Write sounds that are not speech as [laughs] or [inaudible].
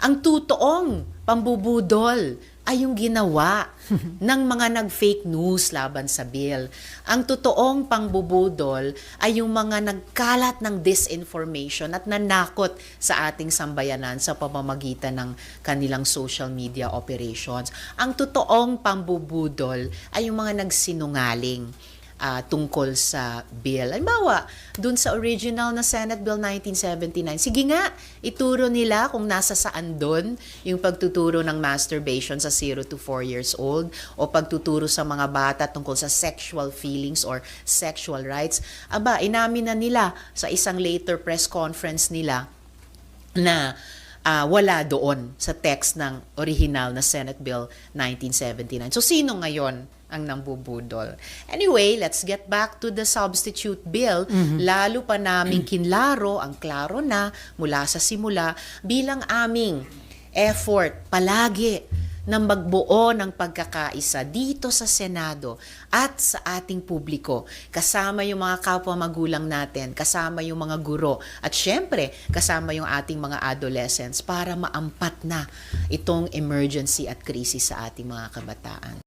Ang tutoong pambubudol ay yung ginawa [laughs] ng mga nag-fake news laban sa bill. Ang totoong pangbubudol ay yung mga nagkalat ng disinformation at nanakot sa ating sambayanan sa pamamagitan ng kanilang social media operations. Ang totoong pambubudol ay yung mga nagsinungaling ah, tungkol sa bill. Halimbawa, dun sa original na Senate Bill 1979, sige nga, ituro nila kung nasa saan dun yung pagtuturo ng masturbation sa 0 to 4 years old o pagtuturo sa mga bata tungkol sa sexual feelings or sexual rights. Aba, inamin na nila sa isang later press conference nila na ah, wala doon sa text ng original na Senate Bill 1979. So sino ngayon ang nambubudol? Anyway, let's get back to the substitute bill. Lalo pa naming kinlaro, ang klaro na mula sa simula bilang aming effort palagi na magbuo ng pagkakaisa dito sa Senado at sa ating publiko. Kasama yung mga kapwa magulang natin, kasama yung mga guro, at syempre, kasama yung ating mga adolescents para maampat na itong emergency at krisis sa ating mga kabataan.